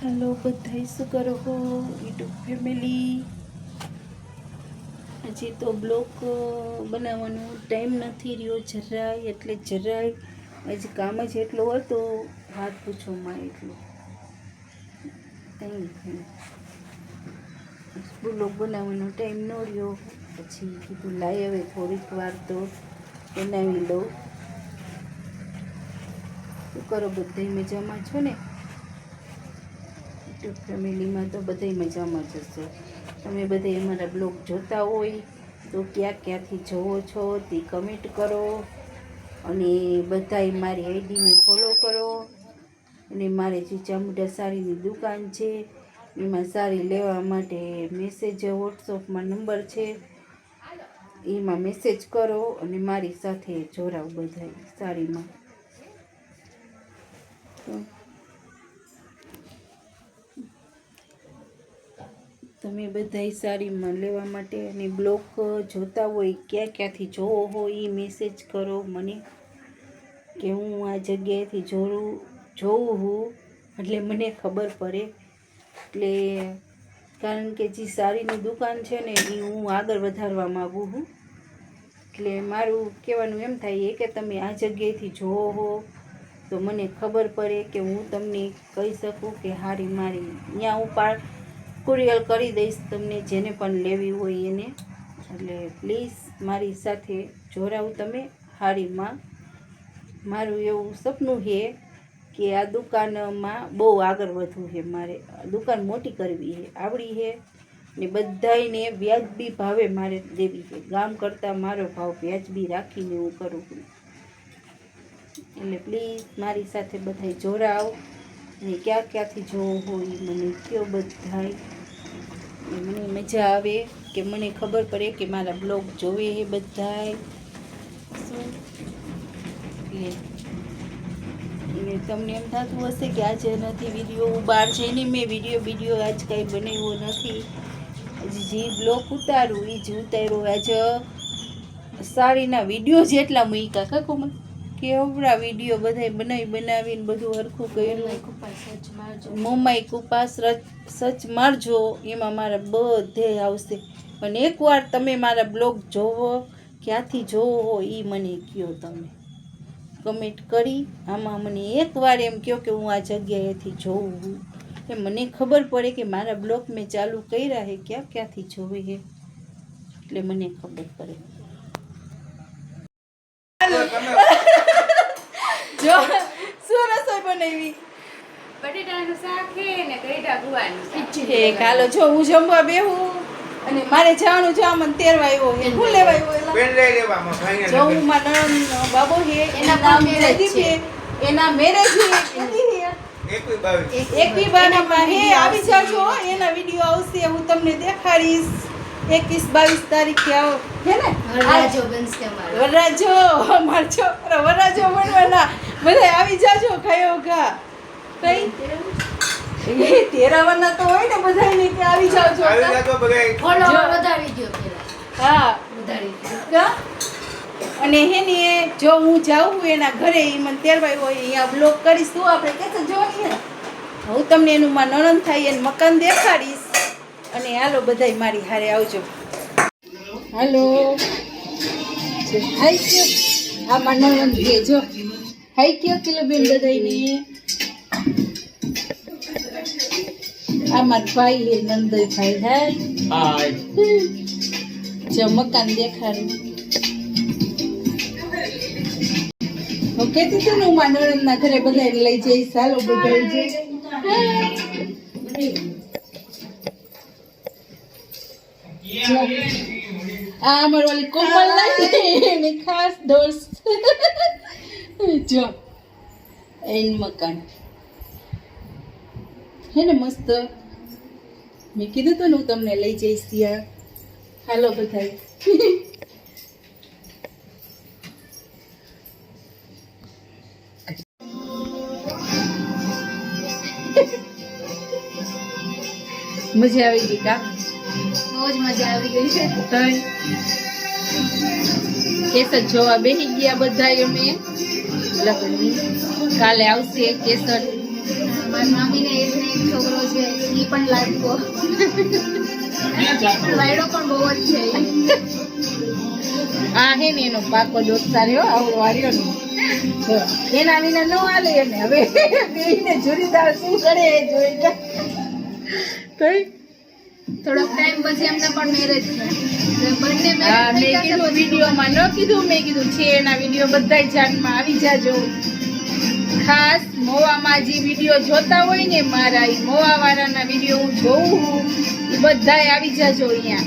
Hello, બધાય શું કરો છો યુટ્યુબ ફેમિલી. હજી તો બ્લોક બનાવવાનો ટાઈમ નથી રહ્યો, જરાય, એટલે જરાય હજી કામ જ એટલો હતો વાત પૂછોમાં એટલું. કંઈ બ્લોગ બનાવવાનો ટાઈમ ન રહ્યો. પછી કીધું લાઈ હવે થોડીક વાર તો બનાવી લઉં. શું કરો બધાય? મજામાં છો ને? યુટ્યુબ ફેમિલીમાં તો બધાય મજામાં જ હશે. તમે બધે અમારા બ્લોગ જોતા હોય તો ક્યાં ક્યાંથી જોવો છો તે કમેન્ટ કરો અને બધાય મારી આઈડીને ફોલો કરો. અને મારે જે ચામુંડા સાડીની દુકાન છે, એમાં સાડી લેવા માટે મેસેજ વોટ્સઅપમાં નંબર છે, એમાં મેસેજ કરો અને મારી સાથે જોડાવ બધાય સાડીમાં. તમે બધાય સાડીમાં લેવા માટે અને બ્લોક જોતા હોય, ક્યાં ક્યાંથી જોવો હોય એ મેસેજ કરો મને, કે હું આ જગ્યાએથી જોઉં જોઉં હું, એટલે મને ખબર પડે. એટલે કારણ કે જે સાડીની દુકાન છે ને એ હું આગળ વધારવા માગું છું. એટલે મારું કહેવાનું એમ થાય કે તમે આ જગ્યાએથી જોવો હો, તો મને ખબર પડે કે હું તમને કહી શકું કે હારી મારી. ત્યાં હું પાર કુરિયર કરી દઈશ તમને જેને પણ લેવી હોય એને. એટલે પ્લીઝ મારી સાથે જોડાવ તમે. હારીમાં મારું એવું સપનું છે કે આ દુકાનમાં બહુ આગળ વધવું છે મારે. દુકાન મોટી કરવી છે, આવડી છે ને બધાયને વ્યાજબી ભાવે મારે દેવી છે. ગામ કરતાં મારો ભાવ વ્યાજબી રાખીને હું કરું છું. એટલે પ્લીઝ મારી સાથે બધાય જોડાવ ને ક્યાં ક્યાંથી જોવું હોય મને કયો બધાય મને મજા આવે કે મને ખબર પડે કે મારા બ્લોગ જોવે એ બધાય. એટલે તમને એમ થતું હશે કે આજે નથી વીડિયો હું બહાર જઈને મેં વીડિયો વીડિયો આજ કાંઈ બનાવ્યો નથી. જે બ્લોગ ઉતારું, એ જ ઉતાર્યો. આજે સાડીના વીડિયો જેટલા મૂક્યા મને કેવડા વીડિયો બધાય બનાવી બનાવીને બધું હરખું કર્યું. મમ્માઈ કુપાસ સચ મારજો. એમાં મારા બધે આવશે. પણ એકવાર તમે મારા બ્લોગ જોવો ક્યાંથી જોવો એ મને કહો તમે. કમેન્ટ કરી આમાં મને એકવાર એમ કહો કે હું આ જગ્યાએથી જોઉં એ કે મને ખબર પડે કે મારા બ્લોગ મેં ચાલુ કર્યા હે ક્યાં ક્યાંથી જોવે હે. એટલે મને ખબર પડે. જો શું રસોઈ બનાવી? બટેટાનું શાક છે ને ગઈઢા ગુવાનું. એ કાલો જો હું જમવા બેહું અને મારે જવાનું છે આમાં તેરવા આવ્યો છે. હું લેવા આવ્યો એલા? પેન લઈ લેવામાં ભાઈને જો હું માં નણંદ બાબો હે એના નામ મેરેજ છે. એના મેરેજ હે કેદી છે? એકવીસ બાવીસ. એક બી બાનામાં હે આવી જાજો એના વીડિયો આવશે હું તમને દેખાડીશ. એકવીસ બાવીસ તારીખે આવો. હે ને? વરરાજો બનશે અમારો. વરરાજો અમાર છોકરા વરરાજો બનવાના. બધા આવી જાજો ખાયો ઘા. કઈ એ તેરાવાના તો હોય ને બધાને કે આવી જાજો આવી. વધારી હા. વધારી. કા? અને હેને જો હું જાઉં એના ઘરે એ મને તેરવાય હોય અહીંયા બ્લોક કરીશ. તું આપણે કેસે જોવાની હે હું તમને એનું માં નણંદ થાય એને મકાન દેખાડીશ. અને હાલો બધાય મારી હારે આવજો. હાલો. હાઈ કયો. આ માં નણંદ કે જો. હાઈ કયો કિલો બેન બધાને આ મારા ભાઈ હે નંદય ભાઈ હાય. જો મકાન દેખાડું. હું કહેતી હતી ને હું મારા નણંદના ઘરે બધા લઈ જઈશ. હાલો બધા જઈ. આ અમાર ઓલી કોમલ ખાસ દોસ્ત. જો એન મકાન. હે ને મસ્ત. મેં કીધું તો ને હું તમને લઈ જઈશ ત્યાં. હાલો બધા મજા આવી ગઈ કા? બહુ જ મજા આવી ગઈ છે. કેસર જોવા બેસી ગયા બધા અમે. લગ્નની કાલે આવશે કેસર. મારી મામીને એક ને એક છોકરો છે ઈ પણ લાડકો વાયડો પણ બહુ જ છે. આ હે ને એનો પાકો દોસ્તાર રહ્યો આવડો વાર્યો ને. એના વિના ન હાલે એને. હવે જોડીદાર શું કરે એ જોઈ થોડોક ટાઈમ પછી એમને પણ મેરેજ છે બંને હા મેં કીધું વિડીયોમાં ન કીધું મેં કીધું છે એના વીડિયો બધા જાનમાં આવી જાજો. ખાસ મોવામાં જે વીડિયો જોતા હોય ને મારા એ મોવા વાળાના વીડિયો હું જોઉં છું એ બધાય આવી જાજો અહીંયા.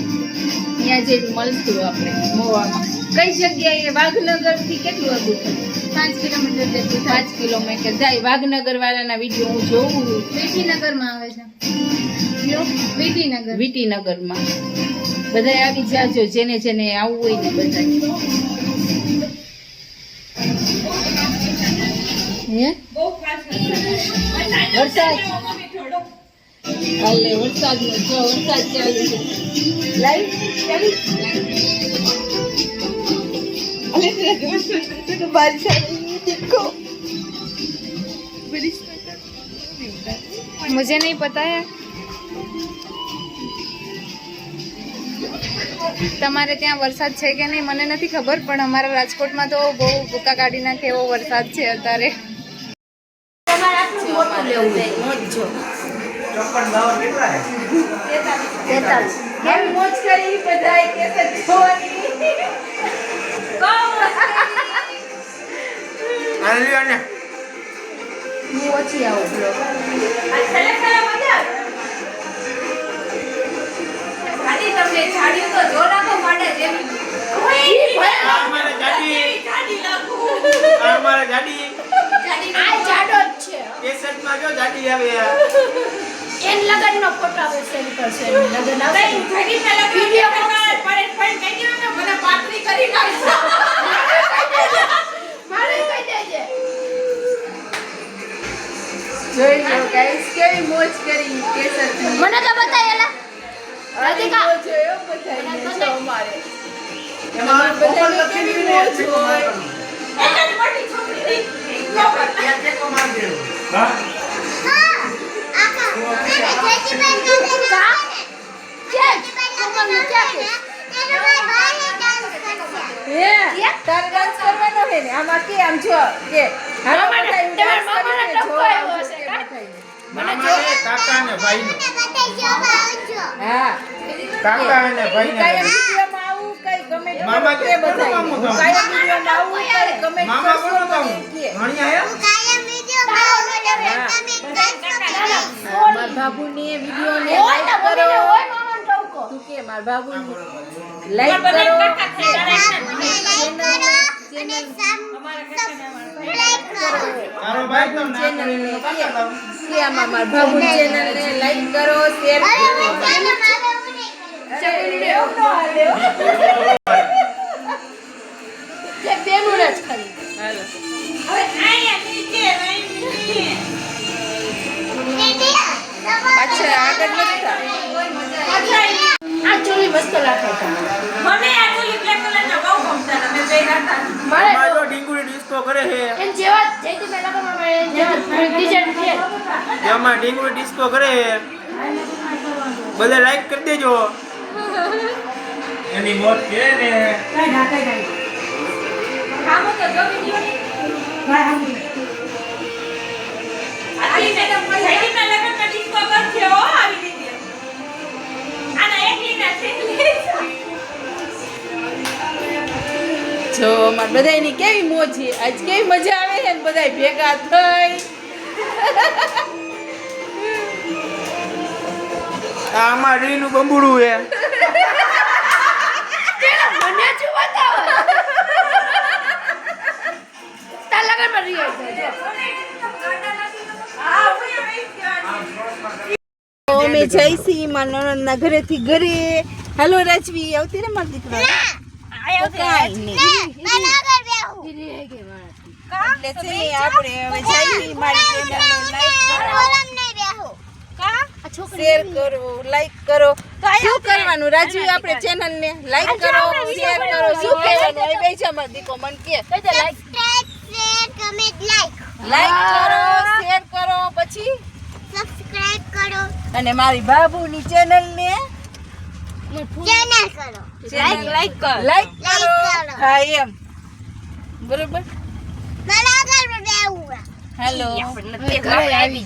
અહીંયા જે મળતું આપણે મોવામાં. કઈ જગ્યાએ? વાઘનગરથી કેટલું હતું? પાંચ કિલોમીટર જેટલું પાંચ કિલોમીટર. જાય વાઘનગર વાળાના વીડિયો હું જોઉં છું વિટીનગરમાં આવે છે. વિટીનગર વિટીનગરમાં બધાય આવી જાજો જેને જેને આવવું હોય ને બધાય હે વરસાદ હાલે વરસાદ નો જો વરસાદ ચાલુ છે લાઈવ ચાલુ અલે તેરા વરસાદ તો બારિશ આવી દેખો बारिश मुझे नहीं पता है તમારે ત્યાં વરસાદ છે કે નહીં મને નથી ખબર પણ અમારા રાજકોટમાં તો બહુ ભૂકા કાઢી નાખે એવો વરસાદ છે અત્યારે મોટું લેવું છે મોજ જો ચોપન બાવન કેટલા હે? તેતાલીસ કેમ તમને જાડ્યું તો જો લાગો પડે જેમ આ અમારે ગાડી આ અમારે જાડી. આ જાડો જ છે. કેસેટમાં જો જાડી આવે. એન લગનનો ફોટો આવે સેન્ડ કરશે એનું લગન આવે. તારે ડાન્સ કરવાનો હે ને આમાં કે આમ જો કે હાલો તમારા ટપકો આવ્યો છે કાકા ને ભાઈ હા કાકા અને ભાઈ ને વિડીયોમાં આવું કઈ કમેન્ટ મામા કે. કાયમ કમેન્ટ લાઈક કરો. લાઈક ના. કે મારા બાબુ લાઈક કરો. શેર કરો મારે તો ડીંગુડી ડિસ્કો કરે છે. એમ જેવા જ જયતી પહેલા તો મારે જેવા ડિઝાઇન છે. જેમાં ડીંગુડી ડિસ્કો કરે છે. બધે લાઈક કરી દેજો. એની મોત કે ને. કામ તો જો વિડિયો આલી જો અમારે બધાની કેવી મોજી? આજ કેવી મજા આવે છે ને બધાય ભેગા થઈ? આ અમાર રીનું બંબુડું છે. મને બતાવો. તાર જો હા હું એમ કહેવાની તો અમે જઈશી મારા નણંદના ઘરેથી ઘરે. હેલો રાજવી આવતી ને મારા દીકરા. શેર કરો લાઈક કરો. શું કરવાનું? રાજુ આપણે ચેનલને લાઈક કરો શેર કરો. શું કહેવાનું એ દીકો મન કે. લાઈક લાઈક કરો શેર કરો પછી? સબસ્ક્રાઇબ કરો. અને મારી બાબુની ચેનલ ને ચેનલ કરો. લાઈક લાઈક કરો. લાઈક લાઈક કરો. હા એમ. બરોબર? બરાબર બેવું હેલો ઘરે આવી.